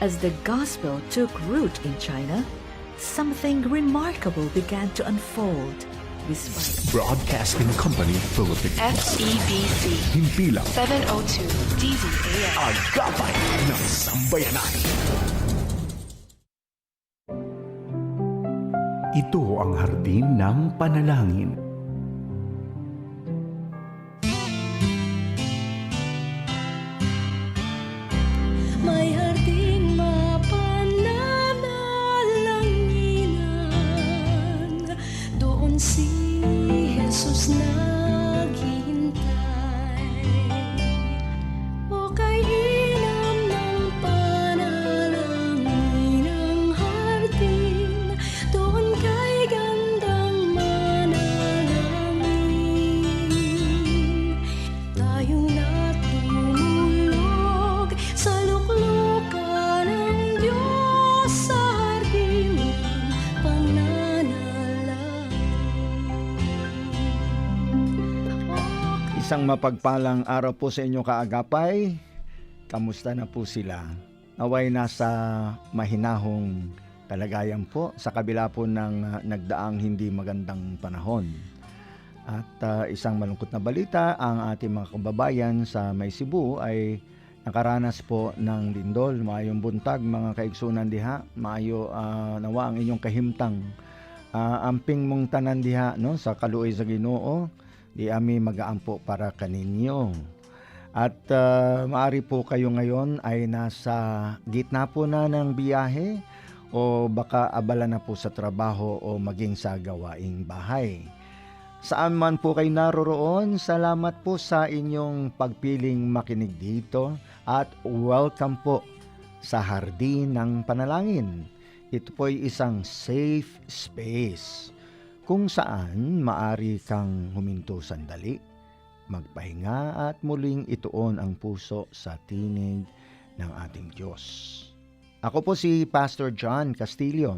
As the gospel took root in China, something remarkable began to unfold. Despite Broadcasting Company Philippines. FEBC Himpilang 702 DZAM. Agapay ng Sambayanan. Ito ang hardin ng panalangin. Mapagpalang araw po sa inyo kaagapay. Kamusta na po sila? Naway nasa mahinahong kalagayan po sa kabila po ng ah, nagdaang hindi magandang panahon. At ah, isang malungkot na balita, ang ating mga kababayan sa May Cebu ay nakaranas po ng lindol. Maayong buntag mga kaigsunan diha. Maayo ah, nawa ang inyong kahimtang. Ah, amping mong tanan diha no sa kaluoy sa Ginoo di ami magaampo para kaninyo. At ah, maari po kayo ngayon ay nasa gitna po na ng biyahe o baka abala na po sa trabaho o maging sa gawaing bahay. Saan man po kayo naroroon, salamat po sa inyong pagpiling makinig dito at welcome po sa Hardin ng Panalangin. Ito po ay isang safe space kung saan maari kang huminto sandali, magpahinga at muling ituon ang puso sa tinig ng ating Diyos. Ako po si Pastor John Castillo.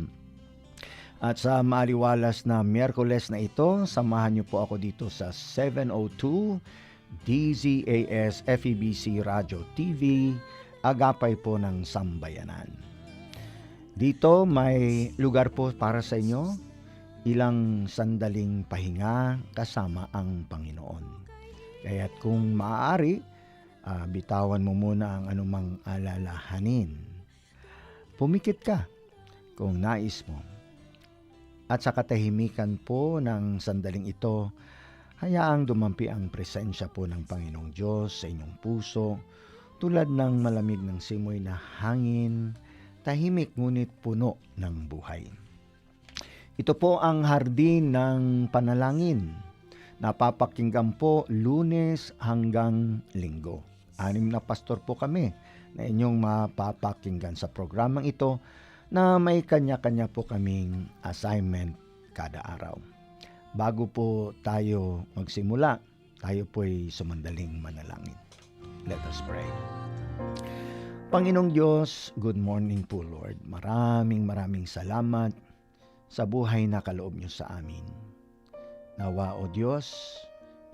At sa maaliwalas na Miyerkules na ito, samahan niyo po ako dito sa 702 DZAS FEBC Radio TV, agapay po ng Sambayanan. Dito may lugar po para sa inyo, ilang sandaling pahinga kasama ang Panginoon. Kaya't kung maaari, ah, bitawan mo muna ang anumang alalahanin. Pumikit ka kung nais mo. At sa katahimikan po ng sandaling ito, hayaang dumampi ang presensya po ng Panginoong Diyos sa inyong puso tulad ng malamig ng simoy na hangin, tahimik ngunit puno ng buhay. Ito po ang hardin ng panalangin. Napapakinggan po lunes hanggang linggo. Anim na pastor po kami na inyong mapapakinggan sa programang ito na may kanya-kanya po kaming assignment kada araw. Bago po tayo magsimula, tayo po'y sumandaling manalangin. Let us pray. Panginoong Diyos, good morning po Lord. Maraming maraming salamat sa buhay na kaloob niyo sa amin. Nawa o Diyos,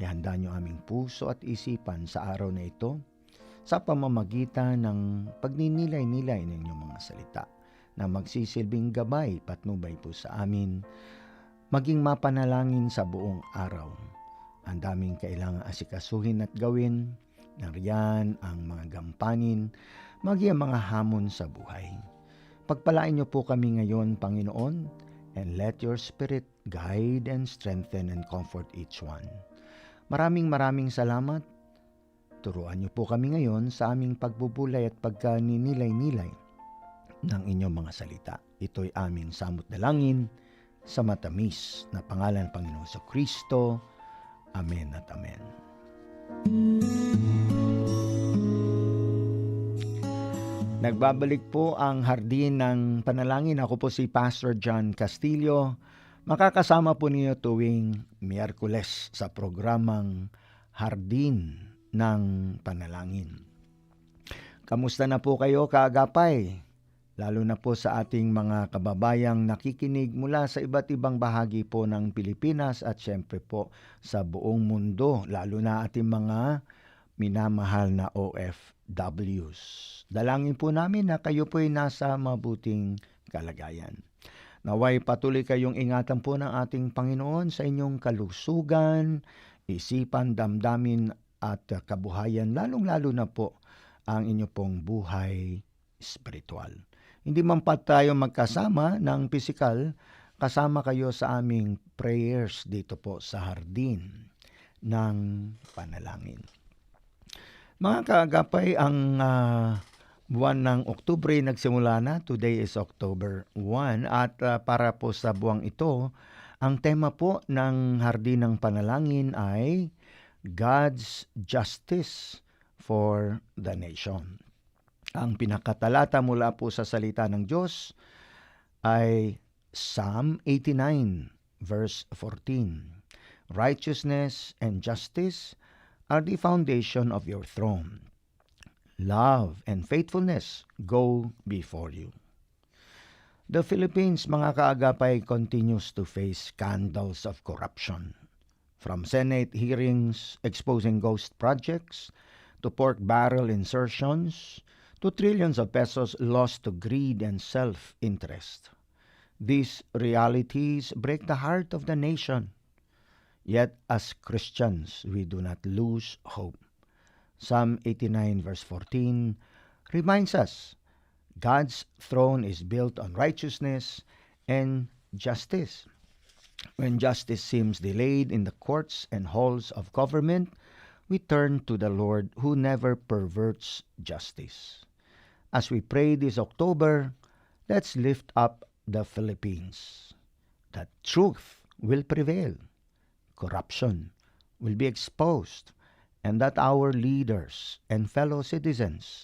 ihanda niyo aming puso at isipan sa araw na ito sa pamamagitan ng pagninilay-nilay ng inyong mga salita na magsisilbing gabay patnubay po sa amin, maging mapanalangin sa buong araw. Ang daming kailangang asikasuhin at gawin, nariyan ang mga gampanin, maging ang mga hamon sa buhay. Pagpalain niyo po kami ngayon, Panginoon, and let your Spirit guide and strengthen and comfort each one. Maraming maraming salamat. Turuan niyo po kami ngayon sa aming pagbubulay at pagkaninilay-nilay ng inyong mga salita. Ito'y aming samot dalangin sa matamis na pangalan ng Panginoon sa Kristo. Amen at Amen. Nagbabalik po ang Hardin ng Panalangin. Ako po si Pastor John Castillo. Makakasama po niyo tuwing Miyerkules sa programang Hardin ng Panalangin. Kamusta na po kayo kaagapay? Lalo na po sa ating mga kababayang nakikinig mula sa iba't ibang bahagi po ng Pilipinas at syempre po sa buong mundo, lalo na ating mga minamahal na OFW. OFWs. Dalangin po namin na kayo po'y nasa mabuting kalagayan. Naway patuloy kayong ingatan po ng ating Panginoon sa inyong kalusugan, isipan, damdamin at uh, kabuhayan, lalong-lalo na po ang inyo pong buhay spiritual. Hindi man pa tayo magkasama ng pisikal, kasama kayo sa aming prayers dito po sa hardin ng panalangin. Mga kaagapay, ang ah, buwan ng Oktubre nagsimula na. Today is October 1 at ah, para po sa buwang ito, ang tema po ng Hardin ng Panalangin ay God's Justice for the Nation. Ang pinakatalata mula po sa salita ng Diyos ay Psalm 89 verse 14. Righteousness and justice are the foundation of your throne. Love and faithfulness go before you. The Philippines, mga kaagapay, continues to face scandals of corruption. From Senate hearings exposing ghost projects, to pork barrel insertions, to trillions of pesos lost to greed and self-interest. These realities break the heart of the nation. Yet, as Christians, we do not lose hope. Psalm 89, verse 14, reminds us God's throne is built on righteousness and justice. When justice seems delayed in the courts and halls of government, we turn to the Lord who never perverts justice. As we pray this October, let's lift up the Philippines. That truth will prevail corruption will be exposed and that our leaders and fellow citizens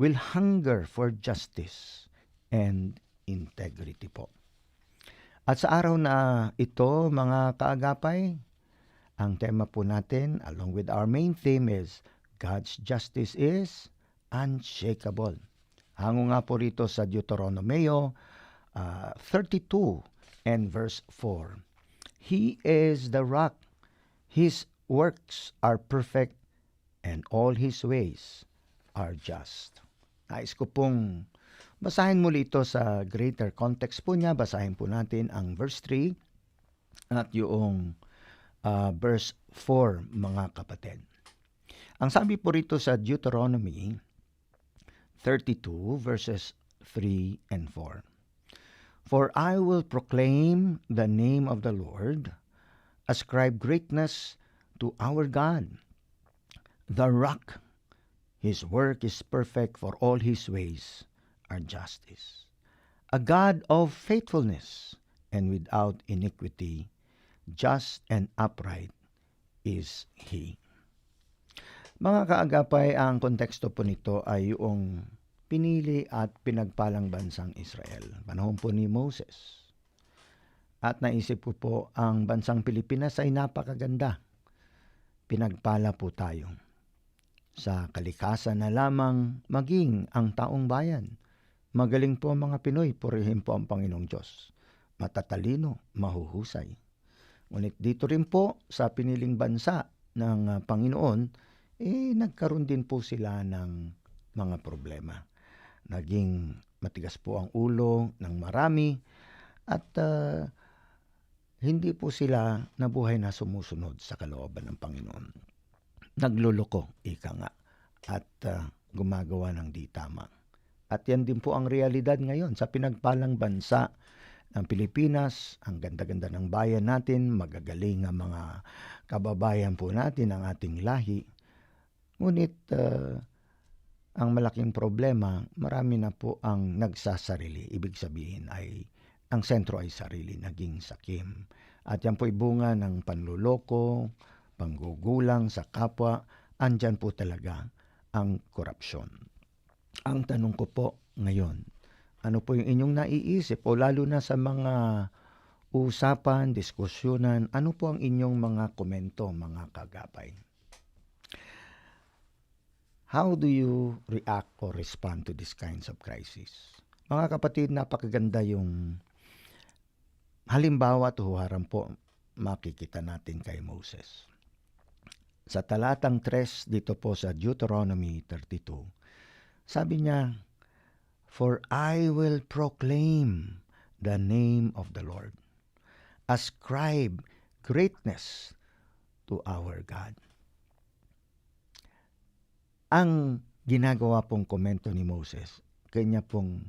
will hunger for justice and integrity po. At sa araw na ito, mga kaagapay, ang tema po natin, along with our main theme is God's justice is unshakable. Hango nga po rito sa Deuteronomeo uh, 32 and verse 4. He is the rock. His works are perfect and all his ways are just. Nais ko pong basahin muli ito sa greater context po niya. Basahin po natin ang verse 3 at yung uh, verse 4, mga kapatid. Ang sabi po rito sa Deuteronomy 32 verses 3 and 4. For I will proclaim the name of the Lord, ascribe greatness to our God, the rock. His work is perfect, for all his ways are justice. A God of faithfulness and without iniquity, just and upright is he. Mga kaagapay, ang konteksto po nito ay yung pinili at pinagpalang bansang Israel. Panahon po ni Moses. At naisip ko po, ang bansang Pilipinas ay napakaganda. Pinagpala po tayo. Sa kalikasan na lamang maging ang taong bayan. Magaling po ang mga Pinoy, purihin po ang Panginoong Diyos. Matatalino, mahuhusay. Ngunit dito rin po sa piniling bansa ng Panginoon, eh nagkaroon din po sila ng mga problema naging matigas po ang ulo ng marami at uh, hindi po sila nabuhay na sumusunod sa kalooban ng Panginoon. Nagluloko, ika nga, at uh, gumagawa ng di tama. At yan din po ang realidad ngayon sa pinagpalang bansa ng Pilipinas, ang ganda-ganda ng bayan natin, magagaling ang mga kababayan po natin, ang ating lahi. Ngunit uh, ang malaking problema, marami na po ang nagsasarili. Ibig sabihin ay ang sentro ay sarili, naging sakim. At yan po ay bunga ng panluloko, panggugulang sa kapwa, andyan po talaga ang korupsyon. Ang tanong ko po ngayon, ano po yung inyong naiisip o lalo na sa mga usapan, diskusyonan, ano po ang inyong mga komento, mga kagapay? How do you react or respond to these kinds of crisis? Mga kapatid, napakaganda yung halimbawa at huharang po makikita natin kay Moses. Sa talatang 3 dito po sa Deuteronomy 32, Sabi niya, For I will proclaim the name of the Lord. Ascribe greatness to our God. Ang ginagawa pong komento ni Moses, kanya pong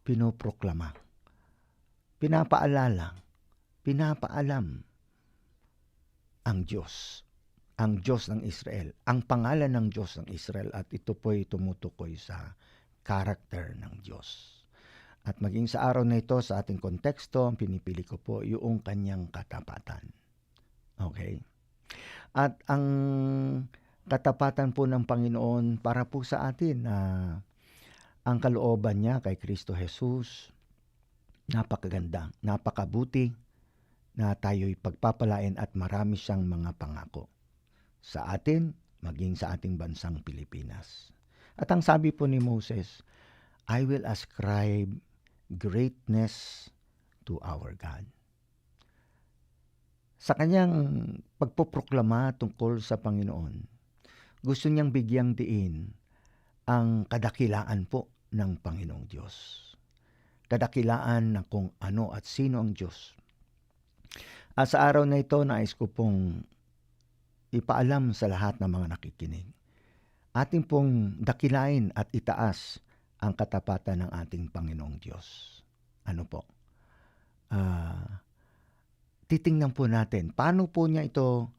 pinoproklama, pinapaalala, pinapaalam ang Diyos, ang Diyos ng Israel, ang pangalan ng Diyos ng Israel at ito po'y tumutukoy sa karakter ng Diyos. At maging sa araw na ito, sa ating konteksto, ang pinipili ko po yung kanyang katapatan. Okay? At ang katapatan po ng Panginoon para po sa atin na ang kalooban niya kay Kristo Jesus, napakaganda, napakabuti, na tayo'y pagpapalain at marami siyang mga pangako sa atin, maging sa ating bansang Pilipinas. At ang sabi po ni Moses, I will ascribe greatness to our God. Sa kanyang pagpoproklama tungkol sa Panginoon, gusto niyang bigyang diin ang kadakilaan po ng Panginoong Diyos. Kadakilaan na kung ano at sino ang Diyos. At sa araw na ito, nais ko pong ipaalam sa lahat ng mga nakikinig. Ating pong dakilain at itaas ang katapatan ng ating Panginoong Diyos. Ano po? Ah, titingnan po natin, paano po niya ito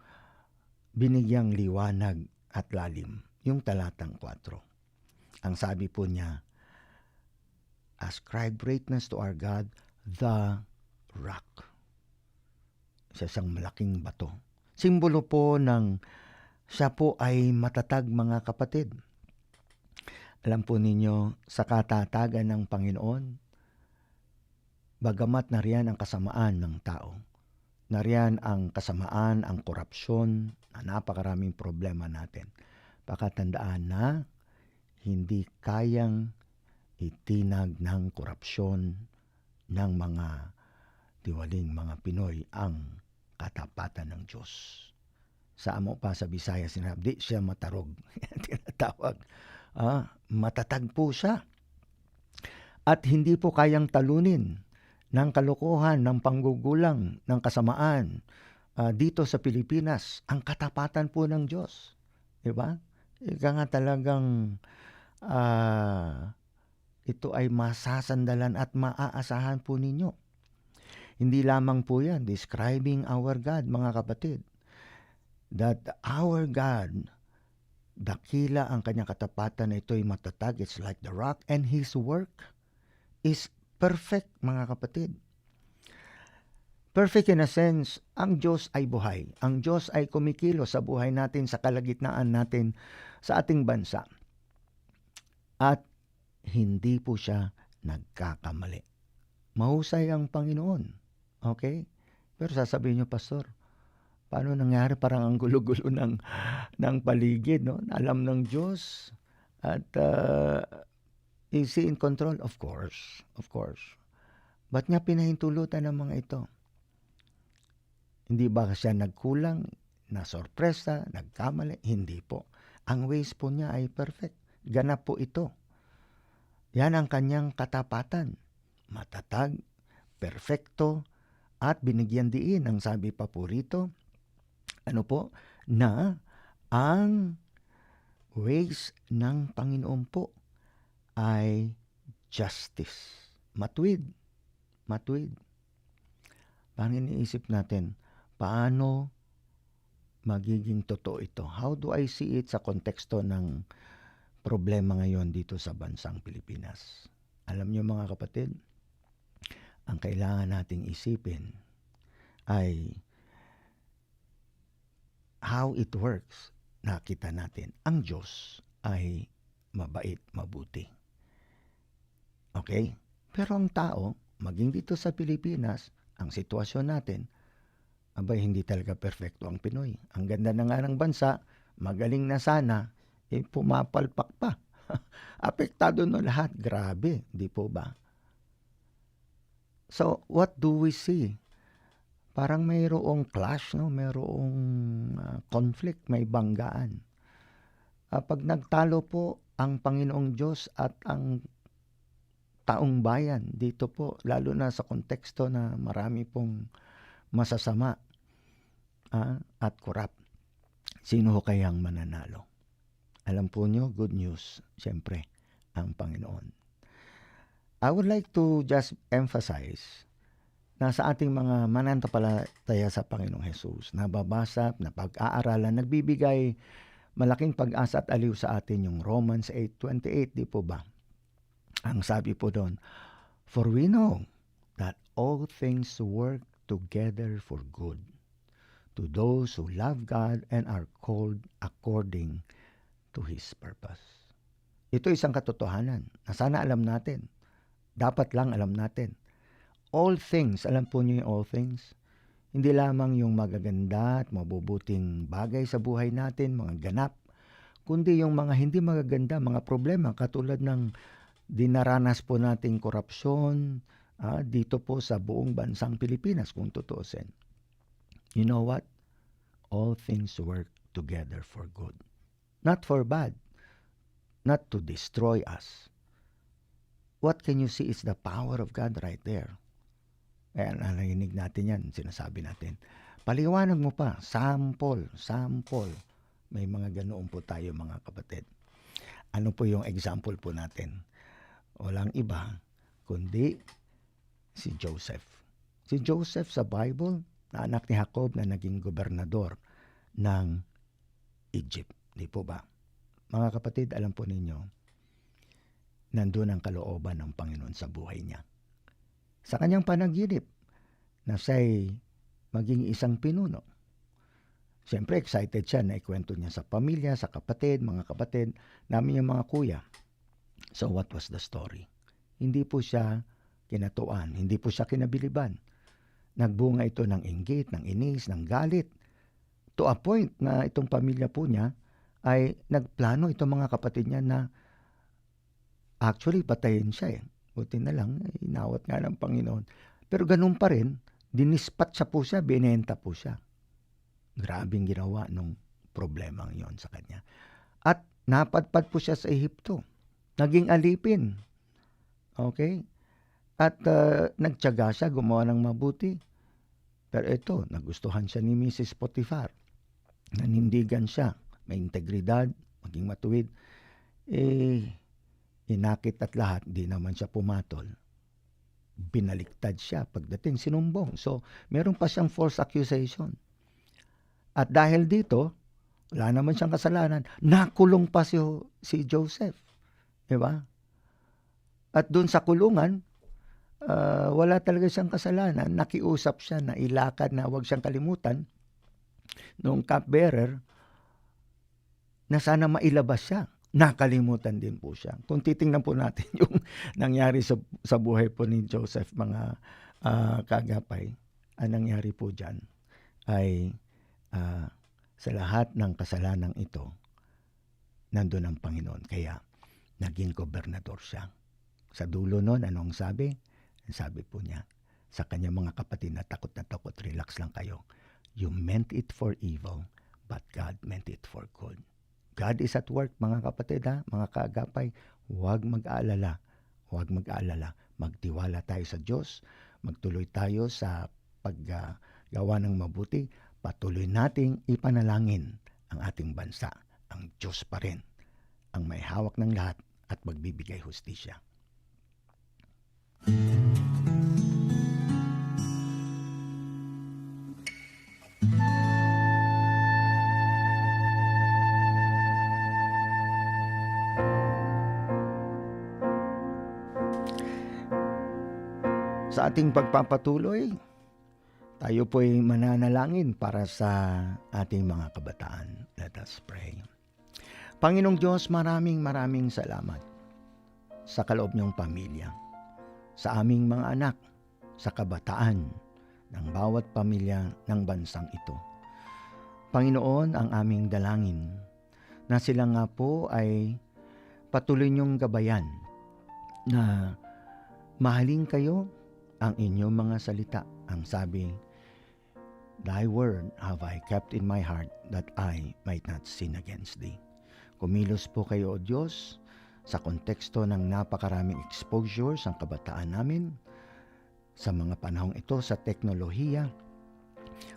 binigyang liwanag at lalim? Yung talatang 4. Ang sabi po niya, Ascribe greatness to our God, the rock sa isang malaking bato. Simbolo po ng siya po ay matatag mga kapatid. Alam po ninyo, sa katatagan ng Panginoon, bagamat nariyan ang kasamaan ng tao, nariyan ang kasamaan, ang korupsyon, napakaraming problema natin. Pakatandaan na hindi kayang itinag ng korupsyon ng mga tiwaling mga Pinoy ang katapatan ng Diyos. Sa amo pa sa Bisaya sinabi, di siya matarog. Tinatawag. Ah, matatag po siya. At hindi po kayang talunin ng kalokohan, ng panggugulang, ng kasamaan ah, dito sa Pilipinas ang katapatan po ng Diyos. Di ba? Ika nga talagang ah, ito ay masasandalan at maaasahan po ninyo. Hindi lamang po yan, describing our God, mga kapatid. That our God, dakila ang kanyang katapatan na ito'y matatag, it's like the rock, and His work is perfect, mga kapatid. Perfect in a sense, ang Diyos ay buhay. Ang Diyos ay kumikilo sa buhay natin, sa kalagitnaan natin, sa ating bansa. At hindi po siya nagkakamali. Mahusay ang Panginoon. Okay? Pero sasabihin nyo, Pastor, paano nangyari parang ang gulo-gulo ng, ng paligid, no? Alam ng Diyos. At uh, is He in control? Of course. Of course. Ba't niya pinahintulutan ng mga ito? Hindi ba siya nagkulang, nasorpresa, nagkamali? Hindi po. Ang ways po niya ay perfect. Ganap po ito. Yan ang kanyang katapatan. Matatag, perfecto, at binigyan diin ang sabi pa po rito, ano po, na ang ways ng Panginoon po ay justice. Matuwid. Matuwid. Parang iniisip natin, paano magiging totoo ito? How do I see it sa konteksto ng problema ngayon dito sa bansang Pilipinas? Alam niyo mga kapatid, ang kailangan nating isipin ay how it works. Nakita natin, ang Diyos ay mabait, mabuti. Okay? Pero ang tao, maging dito sa Pilipinas, ang sitwasyon natin, abay hindi talaga perfecto ang Pinoy. Ang ganda na nga ng bansa, magaling na sana, eh pumapalpak pa. Apektado no lahat. Grabe, di po ba? So, what do we see? Parang mayroong clash, no? mayroong uh, conflict, may banggaan. Uh, pag nagtalo po ang Panginoong Diyos at ang taong bayan dito po, lalo na sa konteksto na marami pong masasama ah, at korap. Sino ho kayang mananalo? Alam po nyo, good news, siyempre, ang Panginoon. I would like to just emphasize na sa ating mga mananampalataya sa Panginoong Jesus, nababasa, na pag-aaralan, nagbibigay malaking pag-asa at aliw sa atin yung Romans 8.28, di po ba? Ang sabi po doon, For we know that all things work together for good to those who love God and are called according to His purpose. Ito isang katotohanan na sana alam natin. Dapat lang alam natin. All things, alam po niyo yung all things? Hindi lamang yung magaganda at mabubuting bagay sa buhay natin, mga ganap, kundi yung mga hindi magaganda, mga problema katulad ng dinaranas po nating korupsyon ah, dito po sa buong bansang Pilipinas kung tutuusin. You know what? All things work together for good. Not for bad. Not to destroy us. What can you see is the power of God right there. Ayan, narinig natin yan, sinasabi natin. Paliwanag mo pa, sample, sample. May mga ganoon po tayo mga kapatid. Ano po yung example po natin? Walang iba, kundi si Joseph. Si Joseph sa Bible, na anak ni Jacob na naging gobernador ng Egypt. Di po ba? Mga kapatid, alam po ninyo, nandun ang kalooban ng Panginoon sa buhay niya. Sa kanyang panaginip, na siya'y maging isang pinuno. Siyempre, excited siya na ikwento niya sa pamilya, sa kapatid, mga kapatid, namin yung mga kuya. So what was the story? Hindi po siya kinatuan, hindi po siya kinabiliban. Nagbunga ito ng inggit, ng inis, ng galit. To a point na itong pamilya po niya ay nagplano itong mga kapatid niya na actually patayin siya eh. Buti na lang, inawat nga ng Panginoon. Pero ganun pa rin, dinispat siya po siya, binenta po siya. Grabing ginawa nung problemang yon sa kanya. At napadpad po siya sa Ehipto. Naging alipin. Okay? At uh, nagtyaga siya, gumawa ng mabuti. Pero ito, nagustuhan siya ni Mrs. Potiphar. Nanindigan siya. May integridad, maging matuwid. Eh, inakit at lahat, di naman siya pumatol. Binaliktad siya pagdating sinumbong. So, meron pa siyang false accusation. At dahil dito, wala naman siyang kasalanan, nakulong pa si, si Joseph. Di ba? At doon sa kulungan, uh, wala talaga siyang kasalanan. Nakiusap siya na ilakad na huwag siyang kalimutan nung cupbearer na sana mailabas siya. Nakalimutan din po siya. Kung titingnan po natin yung nangyari sa, sa buhay po ni Joseph, mga uh, kagapay, ang nangyari po dyan ay uh, sa lahat ng kasalanan ito, nandun ang Panginoon. Kaya, naging gobernador siya. Sa dulo nun, anong sabi? Sabi po niya, sa kanya mga kapatid na takot na takot, relax lang kayo. You meant it for evil, but God meant it for good. God is at work, mga kapatid ha, mga kaagapay. Huwag mag-aalala. Huwag mag-aalala. Magtiwala tayo sa Diyos. Magtuloy tayo sa paggawa ng mabuti. Patuloy nating ipanalangin ang ating bansa. Ang Diyos pa rin ang may hawak ng lahat at magbibigay hustisya. Sa ating pagpapatuloy, tayo po'y mananalangin para sa ating mga kabataan. Let us pray. Panginoong Diyos, maraming maraming salamat sa kaloob niyong pamilya, sa aming mga anak, sa kabataan ng bawat pamilya ng bansang ito. Panginoon, ang aming dalangin na sila nga po ay patuloy niyong gabayan na mahalin kayo ang inyong mga salita. Ang sabi, Thy word have I kept in my heart that I might not sin against thee. Kumilos po kayo, O Diyos, sa konteksto ng napakaraming exposures ang kabataan namin sa mga panahong ito sa teknolohiya,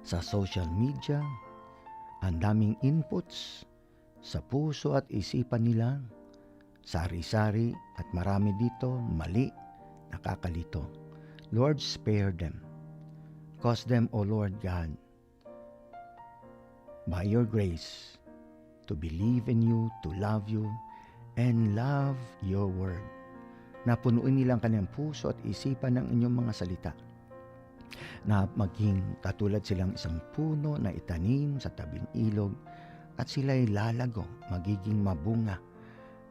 sa social media, ang daming inputs sa puso at isipan nila, sari-sari at marami dito mali, nakakalito. Lord, spare them. Cause them, O Lord God, by your grace, to believe in you, to love you, and love your word. Napunuin nilang kanyang puso at isipan ng inyong mga salita. Na maging katulad silang isang puno na itanim sa tabing ilog at sila'y lalago, magiging mabunga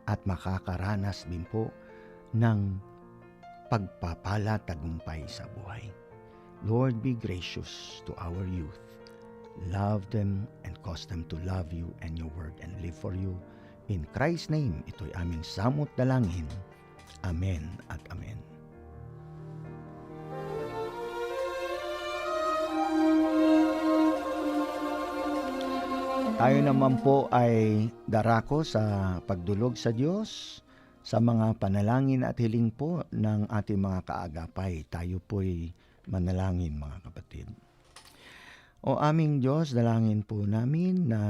at makakaranas din po ng pagpapala tagumpay sa buhay. Lord, be gracious to our youth. Love them and cause them to love you and your word and live for you. In Christ's name, ito'y aming samot dalangin. Amen at Amen. Tayo naman po ay darako sa pagdulog sa Diyos sa mga panalangin at hiling po ng ating mga kaagapay. Tayo po'y manalangin mga kapatid. O aming Diyos, dalangin po namin na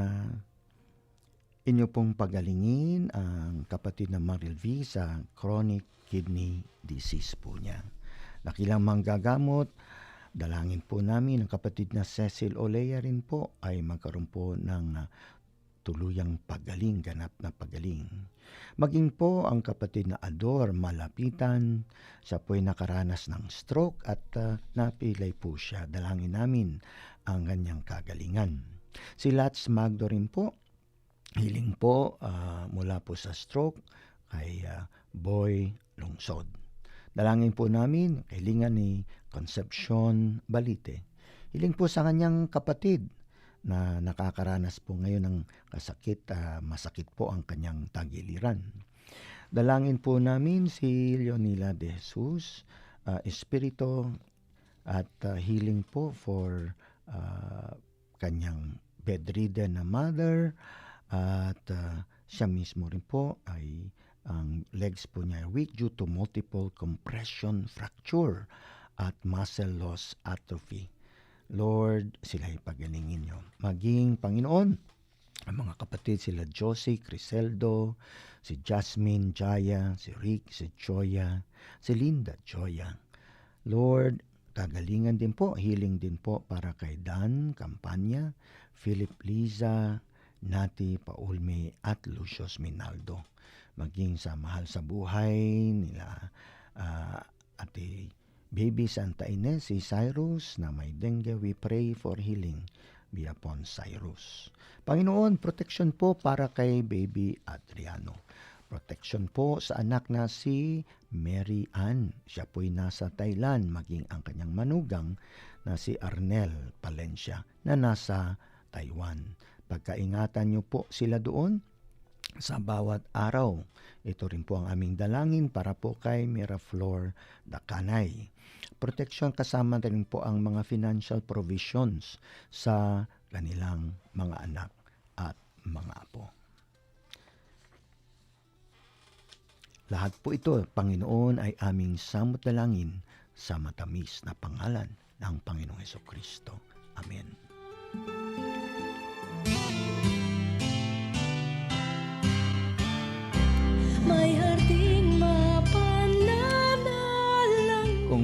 inyo pong pagalingin ang kapatid na Maril V sa chronic kidney disease po niya. Nakilang manggagamot, dalangin po namin ang kapatid na Cecil Olea rin po ay magkaroon po ng tuluyang pagaling, ganap na pagaling. Maging po ang kapatid na Ador Malapitan, siya po'y nakaranas ng stroke at ah, napilay po siya. Dalangin namin ang kanyang kagalingan. Si Lats Magdo rin po, hiling po ah, mula po sa stroke kay ah, Boy Lungsod. Dalangin po namin, kailingan ni Concepcion Balite. Hiling po sa kanyang kapatid na nakakaranas po ngayon ng kasakit, ah, masakit po ang kanyang tagiliran. Dalangin po namin si Leonila de Jesus, ah, Espiritu at ah, healing po for ah, kanyang bedridden na mother at ah, siya mismo rin po ay ang legs po niya weak due to multiple compression fracture at muscle loss atrophy. Lord, sila ipagalingin niyo. Maging Panginoon, ang mga kapatid sila Josie, Criseldo, si Jasmine, Jaya, si Rick, si Joya, si Linda, Joya. Lord, kagalingan din po, healing din po para kay Dan, Campanya, Philip Liza, Nati Paulme at Lucius Minaldo. Maging sa mahal sa buhay nila ah, ate Baby Santa Ines, si Cyrus na may dengue, we pray for healing be upon Cyrus. Panginoon, protection po para kay baby Adriano. Protection po sa anak na si Mary Ann. Siya po'y nasa Thailand, maging ang kanyang manugang na si Arnel Palencia na nasa Taiwan. Pagkaingatan niyo po sila doon sa bawat araw. Ito rin po ang aming dalangin para po kay Miraflor Dakanay. Protection kasama rin po ang mga financial provisions sa kanilang mga anak at mga apo. Lahat po ito, Panginoon, ay aming samot dalangin sa matamis na pangalan ng Panginoong Heso Kristo. Amen. May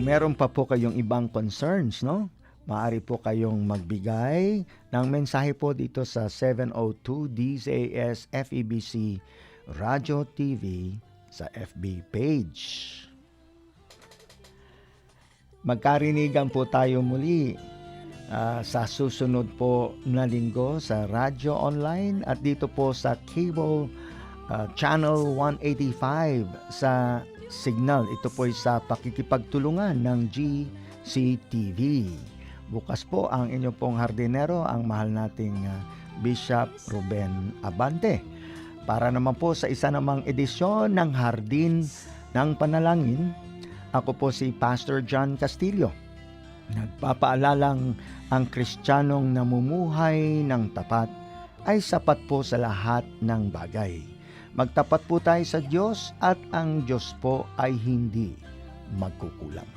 meron pa po kayong ibang concerns, no? Maaari po kayong magbigay ng mensahe po dito sa 702 DZAS FEBC Radio TV sa FB page. Magkarinigan po tayo muli ah, sa susunod po na linggo sa radyo online at dito po sa cable ah, channel 185 sa signal. Ito po ay sa pakikipagtulungan ng GCTV. Bukas po ang inyo pong hardinero, ang mahal nating ah, Bishop Ruben Abante. Para naman po sa isa namang edisyon ng Hardin ng Panalangin, ako po si Pastor John Castillo. Nagpapaalalang ang kristyanong namumuhay ng tapat ay sapat po sa lahat ng bagay. Magtapat po tayo sa Diyos at ang Diyos po ay hindi magkukulang.